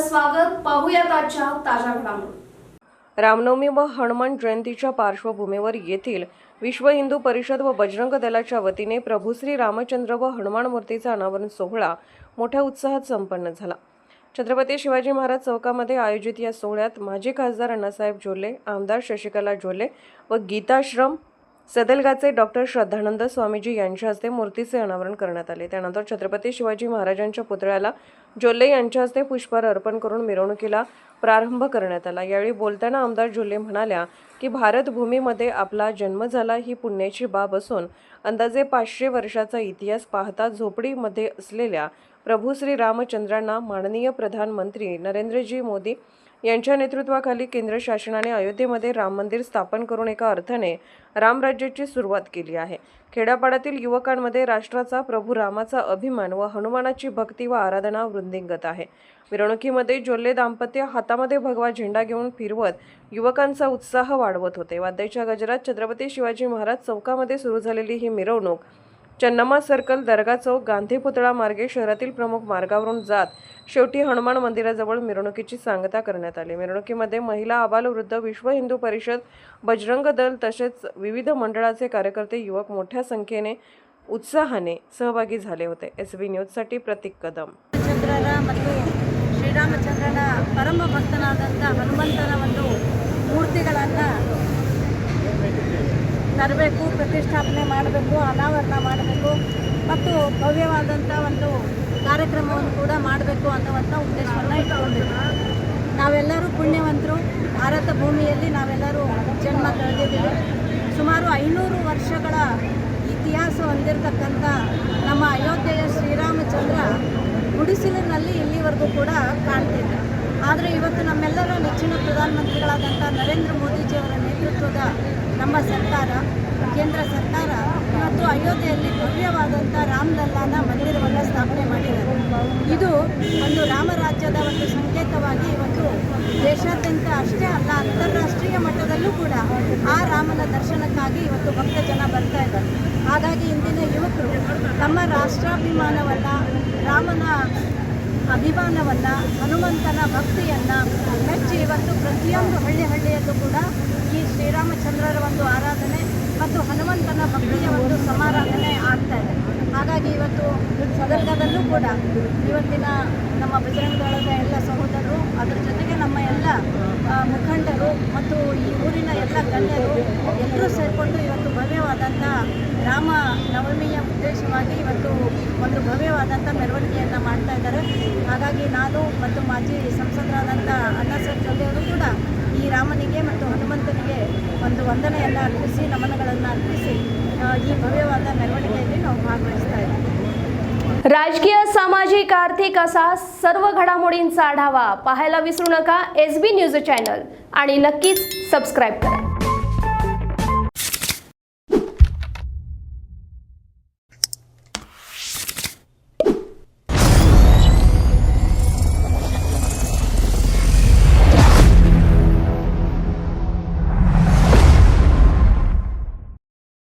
स्वागत पाहूयात आजच्या ताज्या घडामोडी. रामनवमी व हनुमान जयंतीच्या पार्श्वभूमीवर येथील विश्व हिंदू परिषद व बजरंग दलाच्या वतीने प्रभू श्री रामचंद्र व हनुमान मूर्तीचा अनावरण सोहळा मोठ्या उत्साहात संपन्न झाला. छत्रपती शिवाजी महाराज चौकामध्ये आयोजित या सोहळ्यात माजी खासदार अण्णासाहेब झोले आमदार शशिकला झोले व गीताश्रम सदलगाचे डॉक्टर श्रद्धानंद स्वामीजी यांच्या हस्ते मूर्तीचे अनावरण करण्यात आले. त्यानंतर छत्रपती शिवाजी महाराजांच्या पुतळ्याला जोल्ले यांच्या हस्ते पुष्पहार अर्पण करून मिरवणुकीला प्रारंभ करण्यात आला. यावेळी बोलताना आमदार जोल्ले म्हणाल्या की भारतभूमीमध्ये आपला जन्म झाला ही पुण्याची बाब असून अंदाजे पाचशे वर्षाचा इतिहास पाहता झोपडीमध्ये असलेल्या प्रभू श्री रामचंद्रांना माननीय प्रधानमंत्री नरेंद्रजी मोदी यांच्या नेतृत्वाखाली केंद्र शासनाने अयोध्येमध्ये राम मंदिर स्थापन करून एका अर्थाने रामराज्याची सुरुवात केली आहे. खेड्यापाड्यातील युवकांमध्ये राष्ट्राचा प्रभू रामाचा अभिमान व हनुमानाची भक्ती व आराधना वृंदिंगत आहे. मिरवणुकीमध्ये जोल्ले दाम्पत्य हातामध्ये भगवा झेंडा घेऊन फिरवत युवकांचा उत्साह वाढवत होते. वाद्याच्या गजरात छत्रपती शिवाजी महाराज चौकामध्ये सुरू झालेली ही मिरवणूक चन्नम्मा सर्कल दर्गा चौक गांधी पुतळा मार्गे शहरातील प्रमुख मार्गावरून जात शेवटी हनुमान मंदिराजवळ मिरवणुकीची सांगता करण्यात आली मिरवणुकीमध्ये महिला आबालवृद्ध विश्व हिंदू परिषद बजरंग दल तसेच विविध मंडळाचे कार्यकर्ते युवक मोठ्या संख्येने उत्साहाने सहभागी झाले होते एस बी न्यूजसाठी प्रतीक कदम ಚಂದ್ರರ ಮತ್ತು ಶ್ರೀರಾಮಚಂದ್ರನ ಪರಮ ಭಕ್ತನಾದಂಥ ಹನುಮಂತನ ಒಂದು ಮೂರ್ತಿಗಳನ್ನು ತರಬೇಕು, ಪ್ರತಿಷ್ಠಾಪನೆ ಮಾಡಬೇಕು, ಅನಾವರಣ ಮಾಡಬೇಕು ಮತ್ತು ಭವ್ಯವಾದಂಥ ಒಂದು ಕಾರ್ಯಕ್ರಮವನ್ನು ಕೂಡ ಮಾಡಬೇಕು ಅನ್ನುವಂಥ ಉದ್ದೇಶವನ್ನು ಇಟ್ಕೊಂಡಿದ್ದೀವಿ. ನಾವೆಲ್ಲರೂ ಪುಣ್ಯವಂತರು. ಭಾರತ ಭೂಮಿಯಲ್ಲಿ ನಾವೆಲ್ಲರೂ ಜನ್ಮ ಕಳೆದಿದ್ದೀವಿ. ಸುಮಾರು ಐನೂರು ವರ್ಷಗಳ ಇತಿಹಾಸ ಹೊಂದಿರತಕ್ಕಂಥ ನಮ್ಮ ಅಯೋಧ್ಯೆಯ ಶ್ರೀರಾಮಚಂದ್ರ ಗುಡಿಸಿಲಿನಲ್ಲಿ ಇಲ್ಲಿವರೆಗೂ ಕೂಡ ಕಾಣ್ತಿದ್ದ ಆದರೆ ಇವತ್ತು ನಮ್ಮೆಲ್ಲರ ನೆಚ್ಚಿನ ಪ್ರಧಾನಮಂತ್ರಿಗಳಾದಂಥ ನರೇಂದ್ರ ಮೋದಿಜಿಯವರ ನೇತೃತ್ವದ ನಮ್ಮ ಸರ್ಕಾರ, ಕೇಂದ್ರ ಸರ್ಕಾರ ಇವತ್ತು ಅಯೋಧ್ಯೆಯಲ್ಲಿ ಭವ್ಯವಾದಂಥ ರಾಮಲಲ್ಲಾನ ಮಂದಿರವನ್ನು ಸ್ಥಾಪನೆ ಮಾಡಿದ್ದಾರೆ ಇದು ಒಂದು ರಾಮರಾಜ್ಯದ ಒಂದು ಸಂಕೇತವಾಗಿ ಇವತ್ತು ದೇಶಾದ್ಯಂತ ಅಷ್ಟೇ ಅಲ್ಲ, ಅಂತಾರಾಷ್ಟ್ರೀಯ ಮಟ್ಟದಲ್ಲೂ ಕೂಡ ಆ ರಾಮನ ದರ್ಶನಕ್ಕಾಗಿ ಇವತ್ತು ಭಕ್ತ ಜನ ಬರ್ತಾ ಇದ್ದಾರೆ. ಹಾಗಾಗಿ ಇಂದಿನ ಯುವಕರು ತಮ್ಮ ರಾಷ್ಟ್ರಾಭಿಮಾನವನ್ನು ರಾಮನ ಅಭಿಮಾನವನ್ನು, ಹನುಮಂತನ ಭಕ್ತಿಯನ್ನು ಮೆಚ್ಚಿ ಇವತ್ತು ಪ್ರತಿಯೊಂದು ಹಳ್ಳಿ ಹಳ್ಳಿಯಲ್ಲೂ ಕೂಡ ಈ ಶ್ರೀರಾಮಚಂದ್ರರ ಒಂದು ಆರಾಧನೆ ಮತ್ತು ಹನುಮಂತನ ಭಕ್ತಿಯ ಒಂದು ಸಮಾರಾಧನೆ ಆಗ್ತಾ ಇದೆ. ಹಾಗಾಗಿ ಇವತ್ತು ಸದರ್ಗದಲ್ಲೂ ಕೂಡ ಇವತ್ತಿನ ನಮ್ಮ ಬಜರಂಗ ದಳದ ಎಲ್ಲ ಸಹೋದರರು, ಅದರ ಜೊತೆಗೆ ನಮ್ಮ ಎಲ್ಲ ಮುಖಂಡರು ಮತ್ತು ಈ ಊರಿನ ಎಲ್ಲ ಗಣ್ಯರು ಎಲ್ಲರೂ ಸೇರಿಕೊಂಡು ಇವತ್ತು ಭವ್ಯವಾದಂಥ ರಾಮ ನವಮಿಯ ಉದ್ದೇಶವಾಗಿ ಇವತ್ತು ಒಂದು ಭವ್ಯವಾದಂಥ ಮೆರವಣಿಗೆಯನ್ನು ಮಾಡ್ತಾ ಇದ್ದಾರೆ ಹಾಗಾಗಿ ನಾನು ಮತ್ತು ಮಾಜಿ ಸಂಸದರಾದಂಥ ಅಣ್ಣಾ ಸರ್ ಜೊಲ್ಲೆಯವರು ಕೂಡ ಈ ರಾಮನಿಗೆ ಮತ್ತು ಹನುಮಂತನಿಗೆ ಒಂದು ವಂದನೆಯನ್ನು ಅರ್ಪಿಸಿ ನಮನಗಳನ್ನು ಅರ್ಪಿಸಿ ಆ, ಈ ಭವ್ಯವಾದ ಮೆರವಣಿಗೆಯಲ್ಲಿ ನಾವು ಭಾಗವಹಿಸ್ತಾ ಇದ್ದೀವಿ राजकीय सामाजिक आर्थिक असा सर्व घडामोडींचा आढावा पाहायला विसरू नका एस बी न्यूज चॅनल आणि नक्कीच सबस्क्राईब करा